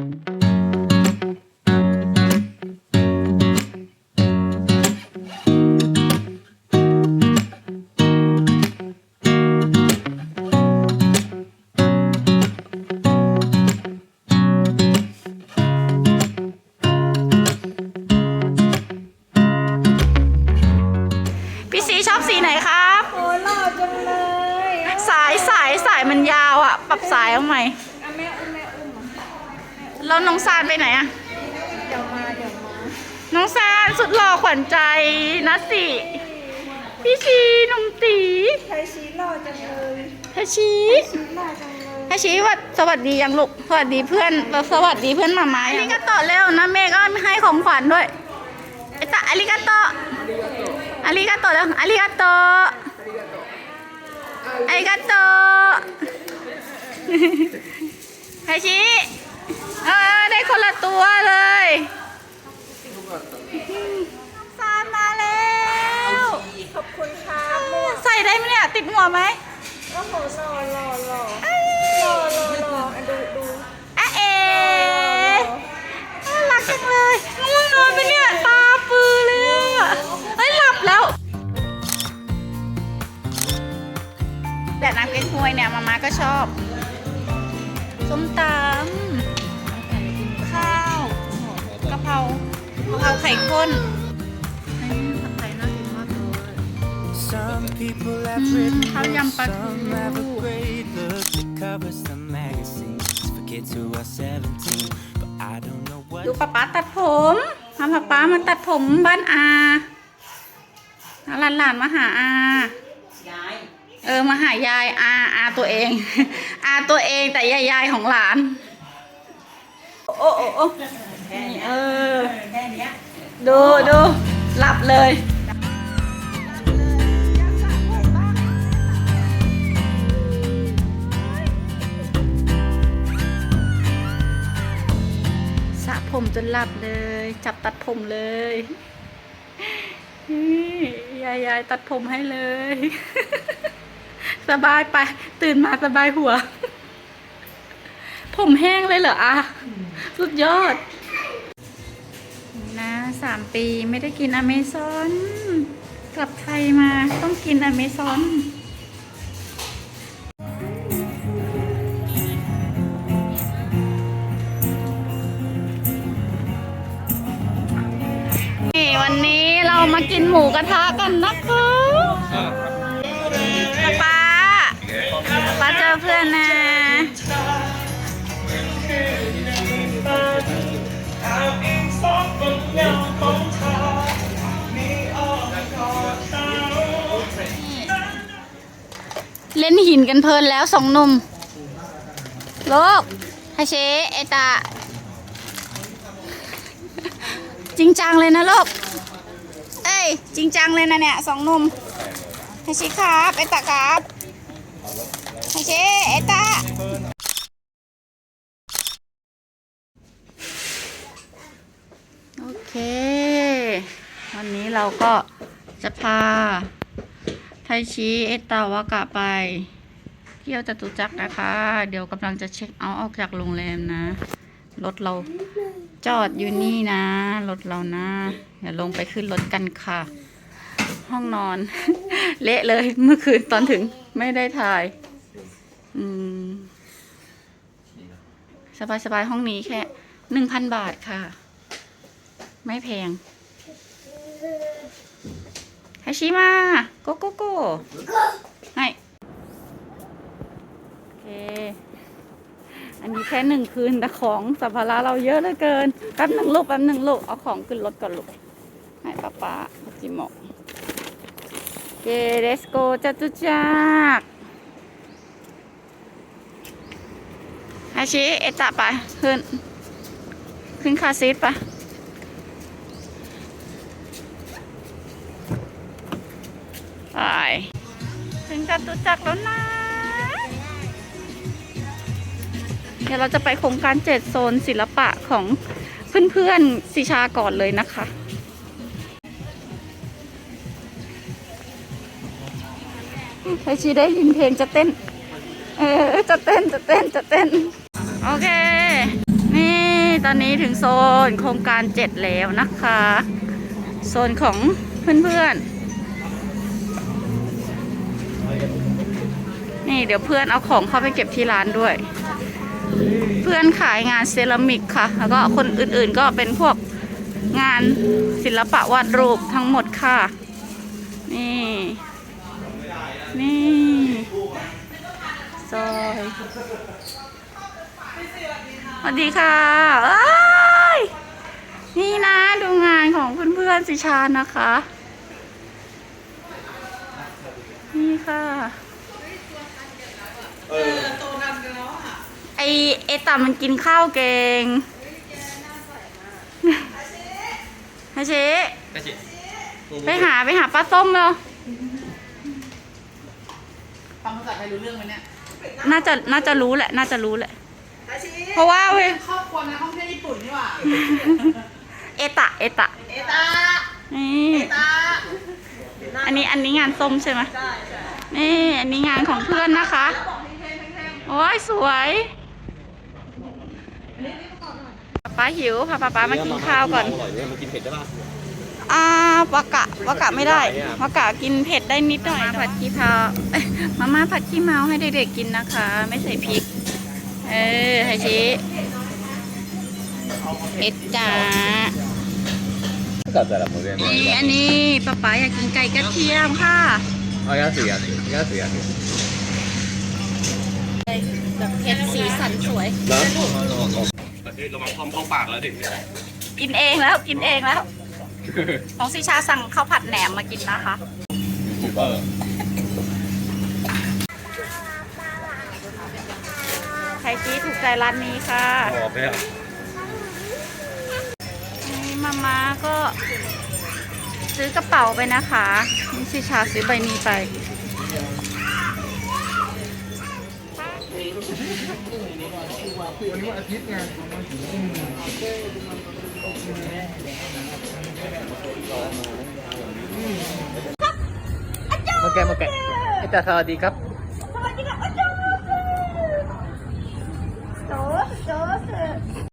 พี่สีชอบสีไหนครับ โอ้หล่อจังเลย สายสายสายมันยาวอะ ปรับสายเอาใหม่อะแม่อุ้มแม่อุ้มอะ แล้วน้องซานไปไหนอะเดี๋ยวมาเดี๋ยวมาน้องซานสุดหล่อขวัญใจนะสิพี่ชีน้องตีใครชี้หล่อจังเลยทาชีชี้หล่อจังเลยทาชีว่าสวัสดียังลูกสวัสดีเพื่อนสวัสดีเพื่อนหมาม้าอาริกาโตะเร็วนะเมย์ก็ให้ของขวัญด้วยไอตะอาริกาโตะอาริกาโตะแล้วอาริกาโตะอาริกาโตะไฮชิเออได้คนละตัวเลยซานมาแล้ว ข อบคุณครับหมวกใส่ได้ไหมเนี่ย ติดหัวไหมโอ้โหหล่อหล่อหล่อหล่อหล่อหล่ออะดูดูอะเอ๋น่ารักจังเลยง่วงนอนไปเนี่ยตาปือเลยอะเฮ้ยหลับแล้วแต่น้ำเก๊กฮวยเนี่ยมาม่าก็ชอบส้มตำข้าวกะเพรากะเพราไข่ข้น Some people have Mm, written how books, yum pa some have a tu. great look that covers the magazines for kids who are 17. But I don't know what ดูป๊าป๊าตัดผมพาป๊าป๊ามาตัดผมบ้านอาเอาหลานหลานๆมาหาอาเออมาหายายอาอาตัวเอง อาตัวเองแต่ยายยายของหลาน โอ้โอ้โอ้เออดูดูหลับเลย จนหลับเลย จับตัดผมเลยยายยายตัดผมให้เลย สบายไป ตื่นมาสบายหัว ผมแห้งเลยเหรออะสุดยอด นะสามปีไม่ได้กินอเมซอน กลับไทยมาต้องกินอเมซอน วันนี้เรามากินหมูกระทะกันนะคะป้าป้าป้าเจอเพื่อนนะเล่นหินกันเพลินแล้วสองหนุ่มโลกฮาเชเอตา จริงจังเลยนะลูกเอ้ย จริงจังเลยนะเนี่ยสองหนุ่มไฮชิครับไอตาครับไฮเชไอตาโอเค วันนี้เราก็จะพาไทชิเอตาวากะไปเที่ยวจตุจักรนะคะ เดี๋ยวกำลังจะเช็คเอาท์ออกจากโรงแรมนะ รถเรา จอดอยู่นี่นะ รถเรานะเดี๋ยวลงไปขึ้นรถกันค่ะ ห้องนอน เละเลยเมื่อคืนตอนถึงไม่ได้ถ่าย อืม สบายสบายๆห้องนี้แค่หนึ่งพันบาทค่ะ ไม่แพงฮาชิมาโกโกโกให้โอเค นนี้แค่หนึ่งคืนแต่ของสัมภาระเราเยอะเหลือเกินแป๊บหนึ่งลูกแป๊บหนึ่งลูกเอาของขึ้นรถก่อนลูกให้ป้าป้าจิโมะเคเลสโกจตุจักรฮาชิเอตะไปขึ้น ขึ้นคาซีทไปไปถึงจตุจักรแล้วนะ ดี๋ยวเราจะไปโครงการเจ็ดโซนศิลปะของเพื่อนๆสิชาก่อนเลยนะคะใครชีได้ยินเพลงจะเต้น เออ จะเต้น จะเต้น จะเต้น โอเค นี่ตอนนี้ถึงโซนโครงการเจ็ดแล้วนะคะ โซนของเพื่อนๆ นี่เดี๋ยวเพื่อนเอาของเข้าไปเก็บที่ร้านด้วย เพื่อนขายงานเซรามิกค่ะ แล้วก็คนอื่นๆก็เป็นพวกงานศิลปะวาดรูปทั้งหมดค่ะ นี่ นี่ซอยสวัสดีค่ะเอ้ยนี่นะดูงานของเพื่อนๆสิชานะคะ นี่ค่ะ ไอเอต่ามันกินข้าวเก่งฮาชิไปหาไปหาปลาส้มแล้ว ฟังภาษาไทยรู้เรื่องไหมเนี่ยน่าจะน่าจะรู้แหละ น่าจะรู้แหละ เพราะว่าเว้ยครอบครัวนักท่องเที่ยวญี่ปุ่นนี่หว่า เอตะเอตะเอตานี่ตาอันนี้อันนี้งานส้มใช่ไหมนี่อันนี้งานของเพื่อนนะคะ โอ้ยสวย ป๊าหิวพาป๊าป๊ามากินข้าวก่อนอร่อยเนี่ยมันกินเผ็ดได้ป่ะอ่าวากะวากะไม่ได้วากะกินเผ็ดได้นิดหน่อยผัดขี้เมาเอ้ยมาม่าผัดขี้เมาให้เด็กๆกินนะคะ ไม่ใส่พริก เออไฮชิเอ็ดจ้าก็แต่ละโมเดลนี่อันนี้ป๊าป๊าอยากกินไก่กระเทียมค่ะเอาย่าสีอะย่าสีอะแบบเผ็ดสีสันสวย แล้วระวังพร้อมเข้าปากแล้วดิกินเองแล้วกินเองแล้ว ของสิชาสั่งข้าวผัดแหนมมากินนะคะยูเบอร์ใครชี้ถูกใจร้านนี้ค่ะออกไปอะนี่มาม่าก็ซื้อกระเป๋าไปนะคะนี่สิชาซื้อใบนี้ไป มาแกะมาแกะไอ้ตาสวัสดีครับสวัสดี